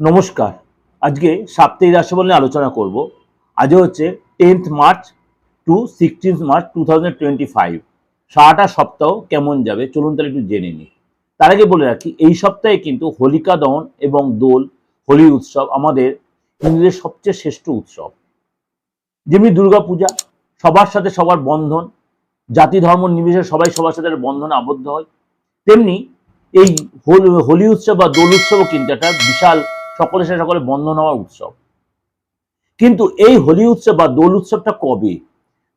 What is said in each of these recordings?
নমস্কার। আজকে সাপ্তাহিক রাশিফল নিয়ে আলোচনা করব। আজ হচ্ছে tenth March to sixteenth March two thousand twenty five সারাটা সপ্তাহ কেমন যাবে চলুন তাহলে একটু জেনে নিই। তার আগে বলে রাখি, এই সপ্তাহে কিন্তু হোলিকা দহন এবং দোল, হোলি উৎসব আমাদের হিন্দুদের সবচেয়ে শ্রেষ্ঠ উৎসব। যেমনি দুর্গাপূজা, সবার সাথে সবার বন্ধন, জাতি ধর্ম নির্বিশেষে সবাই সবার সাথে বন্ধনে আবদ্ধ হয়, তেমনি এই হোলি উৎসব বা দোল উৎসবও কিন্তু একটা বিশাল সকলের সাথে সকলে বন্ধ হওয়ার উৎসব। কিন্তু এই হোলি উৎসব বা দোল উৎসবটা কবে?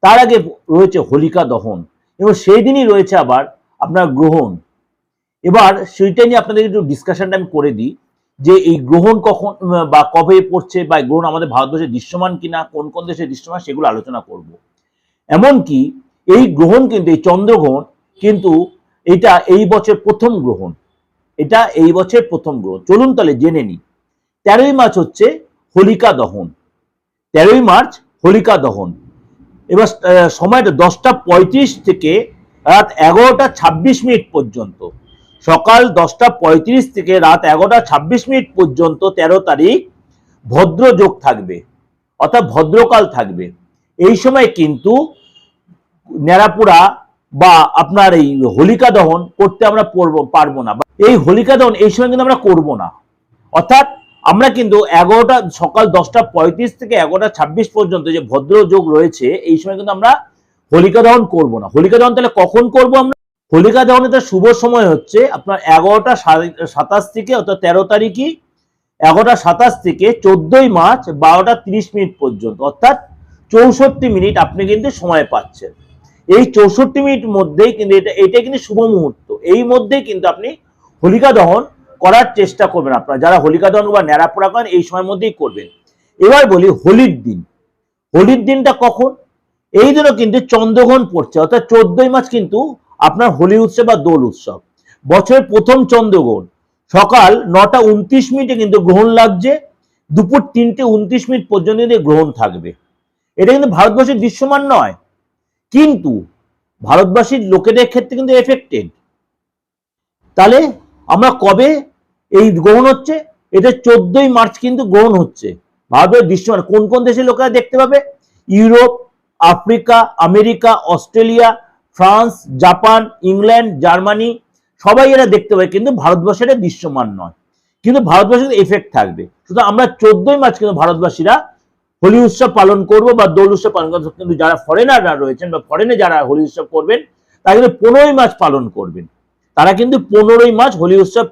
তার আগে রয়েছে হোলিকা দহন এবং সেই দিনই রয়েছে আবার আপনার গ্রহণ। এবার সেইটা নিয়ে আপনাদের একটু ডিসকাশনটা আমি করে দিই যে এই গ্রহণ কখন বা কবে পড়ছে বা গ্রহণ আমাদের ভারতবর্ষে দৃশ্যমান কিনা, কোন কোন দেশে দৃশ্যমান সেগুলো আলোচনা করব। এমনকি এই গ্রহণ কিন্তু, এই চন্দ্রগ্রহণ কিন্তু এটা এই বছর প্রথম গ্রহণ। এটা এই বছর প্রথম গ্রহণ। চলুন তাহলে জেনে নিই। তেরোই মার্চ হচ্ছে হোলিকা দহন। তেরোই মার্চ হোলিকা দহন। এবার সময়টা দশটা পঁয়ত্রিশ থেকে রাত এগারোটা ছাব্বিশ মিনিট পর্যন্ত। সকাল দশটা পঁয়ত্রিশ থেকে রাত এগারোটা ছাব্বিশ মিনিট পর্যন্ত তেরো তারিখ ভদ্র যোগ থাকবে, অর্থাৎ ভদ্রকাল থাকবে। এই সময় কিন্তু ন্যাড়াপুরা বা আপনার এই হোলিকা দহন করতে আমরা পারব না। এই হোলিকা দহন এই সময় কিন্তু আমরা করব না। অর্থাৎ আমরা কিন্তু এগারোটা, সকাল দশটা পঁয়ত্রিশ থেকে এগারোটা ছাব্বিশ পর্যন্ত যে ভদ্র যোগ রয়েছে, এই সময় কিন্তু আমরা হোলিকা দহন করব না। হোলিকা দহন তাহলে কখন করব আমরা? হোলিকা দহনের তার শুভ সময় হচ্ছে আপনার এগারোটা সাতাশ থেকে, অর্থাৎ তেরো তারিখই, এগারোটা সাতাশ থেকে চোদ্দই মার্চ, বারোটা তিরিশ মিনিট পর্যন্ত, অর্থাৎ চৌষট্টি মিনিট আপনি কিন্তু সময় পাচ্ছেন। এই চৌষট্টি মিনিট মধ্যেই কিন্তু এটা এটাই কিন্তু শুভ মুহূর্ত। এই মধ্যেই কিন্তু আপনি হোলিকা দহন করার চেষ্টা করবেন আপনারা। যারা হোলিকা দহন বা ন্যাড়াপোড়া করেন, এই সময়ের মধ্যেই করবেন। এবার বলি হোলির দিন। হোলির দিনটা কখন? এই দিনও কিন্তু চন্দ্রগ্রহণ পড়ছে, অর্থাৎ চোদ্দই মাস কিন্তু আপনার হোলি উৎসব বা দোল উৎসব। বছরের প্রথম চন্দ্রগ্রহণ। সকাল নটা উনত্রিশ মিনিটে কিন্তু গ্রহণ লাগছে, দুপুর তিনটে উনত্রিশ মিনিট পর্যন্ত গ্রহণ থাকবে। এটা কিন্তু ভারতবর্ষের দৃশ্যমান নয়। কিন্তু ভারতবাসীর লোকেদের ক্ষেত্রে কিন্তু এফেক্টেড তাহলে আমরা কবে এই গ্রহণ হচ্ছে এটা চোদ্দই মার্চ কিন্তু গ্রহণ হচ্ছে। ভারতের দৃশ্যমান কোন কোন দেশের লোকেরা দেখতে পাবে? Europe, Africa, America, Australia, France, Japan, England, Germany, সবাই এরা দেখতে পাবে, কিন্তু ভারতবর্ষের এটা দৃশ্যমান নয়। কিন্তু ভারতবর্ষের এফেক্ট থাকবে। সুতরাং আমরা চোদ্দই মার্চ কিন্তু ভারতবাসীরা হোলি উৎসব পালন করব বা দোল উৎসব পালন করব। কিন্তু যারা ফরেনাররা রয়েছেন বা ফরেনে যারা হোলি উৎসব করবেন, তারা কিন্তু পনেরোই মার্চ পালন করবেন। তারা কিন্তু পনেরোই মার্চ হোলি উৎসব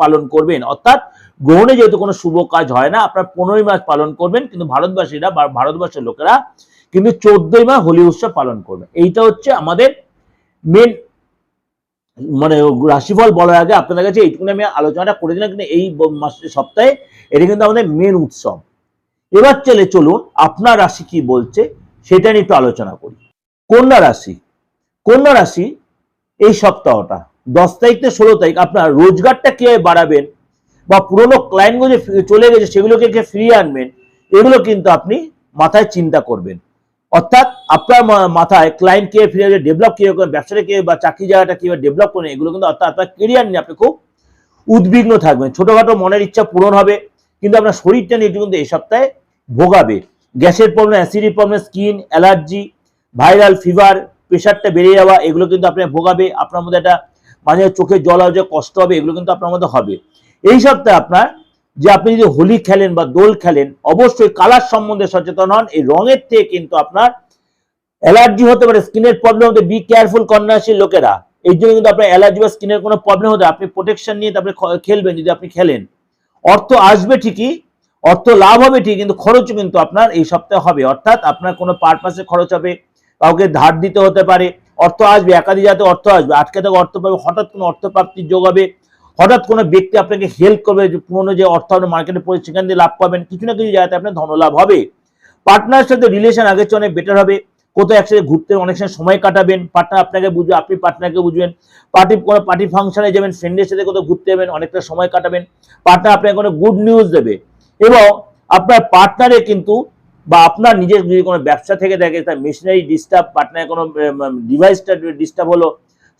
পালন- করবেন। অর্থাৎ গ্রহণে যেহেতু কোনো শুভ কাজ হয় না, আপনার পনেরোই মার্চ পালন করবেন, কিন্তু ভারতবাসীরা বা ভারতবর্ষের লোকেরা কিন্তু চোদ্দই মার্চ হোলি উৎসব পালন করবে এইটা হচ্ছে আমাদের মেন মানে রাশিফল বলার আগে আপনাদের কাছে এইটুকুনি আমি আলোচনাটা করে দিলাম, কিন্তু এই মাসের সপ্তাহে এটা কিন্তু আমাদের মেন উৎসব। এবার চলে চলুন, আপনার রাশি কি বলছে সেটা নিয়ে একটু আলোচনা করি। কন্যা রাশি। কন্যা রাশি এই সপ্তাহটা দশ তারিখ থেকে ষোলো তারিখ আপনার রোজগারটা কীভাবে বাড়াবেন বা পুরোনো ক্লায়েন্টগুলো যে চলে গেছে সেগুলোকে কে ফিরিয়ে আনবেন, এগুলো কিন্তু আপনি মাথায় চিন্তা করবেন। অর্থাৎ আপনার মাথায় ক্লায়েন্ট কে ফিরে ডেভেলপ কীভাবে করবেন, ব্যবসাটা কে বা চাকরি জায়গাটা কীভাবে ডেভেলপ করেন এগুলো কিন্তু অর্থাৎ আপনার কেরিয়ার নিয়ে আপনি খুব উদ্বিগ্ন থাকবেন। ছোটোখাটো মনের ইচ্ছা পূরণ হবে, কিন্তু আপনার শরীরটা নিয়ে কিন্তু এই সপ্তাহে ভোগাবে। গ্যাসের problem অ্যাসিডির problem skin allergy viral fever প্রেশারটা বেড়ে যাওয়া, এগুলো কিন্তু আপনার ভোগাবে। আপনার মধ্যে একটা মাঝে চোখে জল আসবে কষ্ট হবে, এগুলো কিন্তু আপনার মধ্যে হবে। এই সপ্তাহে আপনার যে আপনি যদি হোলি খেলেন বা দোল খেলেন, অবশ্যই কালার সম্বন্ধে সচেতন হন। এই রঙের থেকে কিন্তু আপনার অ্যালার্জি হতে পারে, স্কিনের প্রবলেম হতে বি কেয়ারফুল কন্যাশীল লোকেরা। এই জন্য কিন্তু আপনার অ্যালার্জি বা স্কিনের কোনো প্রবলেম হতে, আপনি প্রোটেকশন নিয়ে তারপরে খেলবেন যদি আপনি খেলেন। অর্থ আসবে ঠিকই, অর্থ লাভ হবে ঠিক কিন্তু খরচও কিন্তু আপনার এই সপ্তাহে হবে। অর্থাৎ আপনার কোনো পারপাসে খরচ হবে, কাউকে ধার দিতে হতে পারে অর্থ আসবে, একাধিক যাতে অর্থ আসবে। আটকে থেকে অর্থ পাবে, হঠাৎ কোনো অর্থ প্রাপ্তির যোগ হবে, হঠাৎ কোনো ব্যক্তি আপনাকে হেল্প করবে, যে পুরোনো যে অর্থ আপনি মার্কেটে পড়ে সেখান দিয়ে লাভ পাবেন, কিছু না কিছু জায়গাতে আপনার ধনলাভ হবে। পার্টনারের সাথে রিলেশন আগের চেয়ে অনেক বেটার হবে। কোথাও একসাথে ঘুরতে অনেক সময় সময় কাটাবেন পার্টনার আপনাকে বুঝবে, আপনি পার্টনারকে বুঝবেন। পার্টি কোনো পার্টি ফাংশনে যাবেন ফ্রেন্ডের সাথে কোথাও ঘুরতে যাবেন, অনেকটা সময় কাটাবেন। পার্টনার আপনাকে কোনো গুড নিউজ দেবে। এবং আপনার পার্টনারে কিন্তু বা আপনার নিজের যদি কোনো ব্যবসা থেকে থাকে তার মেশিনারি ডিস্টার্ব পার্টনারের কোনো ডিভাইসটা ডিস্টার্ব হলো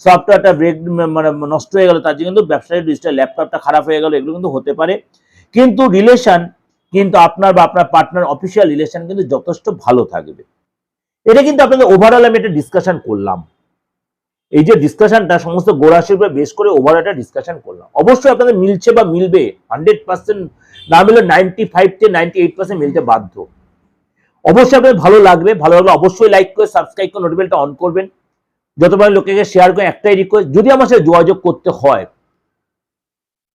সফটওয়্যারটা ব্রেক মানে নষ্ট হয়ে গেল, তার জন্য কিন্তু ব্যবসায়ী ডিজিটাল ল্যাপটপটা খারাপ হয়ে গেল, এগুলো কিন্তু হতে পারে। কিন্তু রিলেশন কিন্তু আপনার বা আপনার পার্টনার অফিসিয়াল রিলেশন কিন্তু যথেষ্ট ভালো থাকবে। এটা কিন্তু আপনাদের ওভারঅল আমি একটা ডিসকাশন করলাম। এই যে ডিসকাশনটা সমস্ত গোড়াশির উপরে বেশ করে ওভার একটা ডিসকাশন করলাম। অবশ্যই আপনাদের মিলছে বা মিলবে হান্ড্রেড পার্সেন্ট না মিলে নাইনটি ফাইভ থেকে নাইনটি এইট পার্সেন্ট মিলতে বাধ্য। অবশ্যই আপনাদের ভালো লাগবে, ভালো লাগলে অবশ্যই লাইক করে সাবস্ক্রাইব করে নোটিফিকেশনটা অন করবেন। যতবার লোকেকে শেয়ার করে, একটাই রিকোয়েস্ট যদি আমার সাথে যোগাযোগ করতে হয়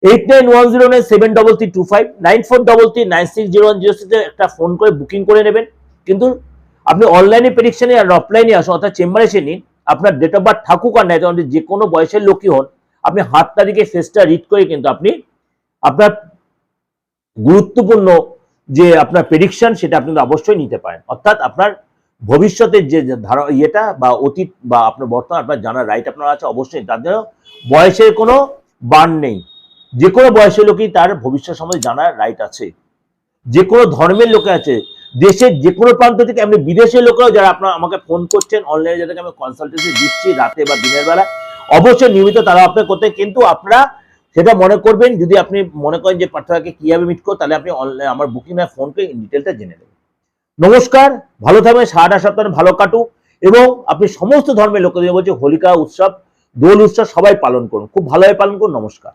eight nine one zero nine seven double three two five nine four double three nine six zero one zero সিক্সে একটা ফোন করে বুকিং করে নেবেন। কিন্তু আপনি অনলাইনে প্রেডিকশনে আর অফলাইনে আসুন, অর্থাৎ চেম্বারে এসে নিন, আপনার ডেট অফ বার্থ থাকুক আর নাই যে কোনো বয়সের লোকই হন, আপনি হাত তারিখে ফেসটা রিড করে কিন্তু আপনি আপনার গুরুত্বপূর্ণ যে আপনার প্রেডিকশন সেটা আপনি অবশ্যই নিতে পারেন। অর্থাৎ আপনার ভবিষ্যতের যে ধারা ইয়েটা বা অতীত বা আপনার বর্তমান আপনার জানার রাইট আপনার আছে অবশ্যই, তার জন্য বয়সের কোনো বান নেই। যে কোনো বয়সের লোকই তার ভবিষ্যৎ সম্বন্ধে জানার রাইট আছে। যে কোনো ধর্মের লোকে আছে, দেশের যে কোনো প্রান্ত থেকে আপনি বিদেশের লোকেরাও যারা আপনার আমাকে ফোন করছেন অনলাইনে যাদেরকে আমি কনসালটেন্সি দিচ্ছি রাতে বা দিনের বেলা অবশ্যই নিয়মিত তারা আপনার করতে কিন্তু আপনারা সেটা মনে করবেন, যদি আপনি মনে করেন যে পার্থাকে কীভাবে মিট করো, তাহলে আপনি অনলাইন আমার বুকিং ফোন করে ডিটেলটা জেনে নেবেন। নমস্কার, ভালো থাকবেন, সারাটা সপ্তাহে ভালো কাটুক, এবং আপনি সমস্ত ধর্মের লোকদের বলছি, হোলিকা উৎসব, দোল উৎসব সবাই পালন করুন, খুব ভালোভাবে পালন করুন, নমস্কার।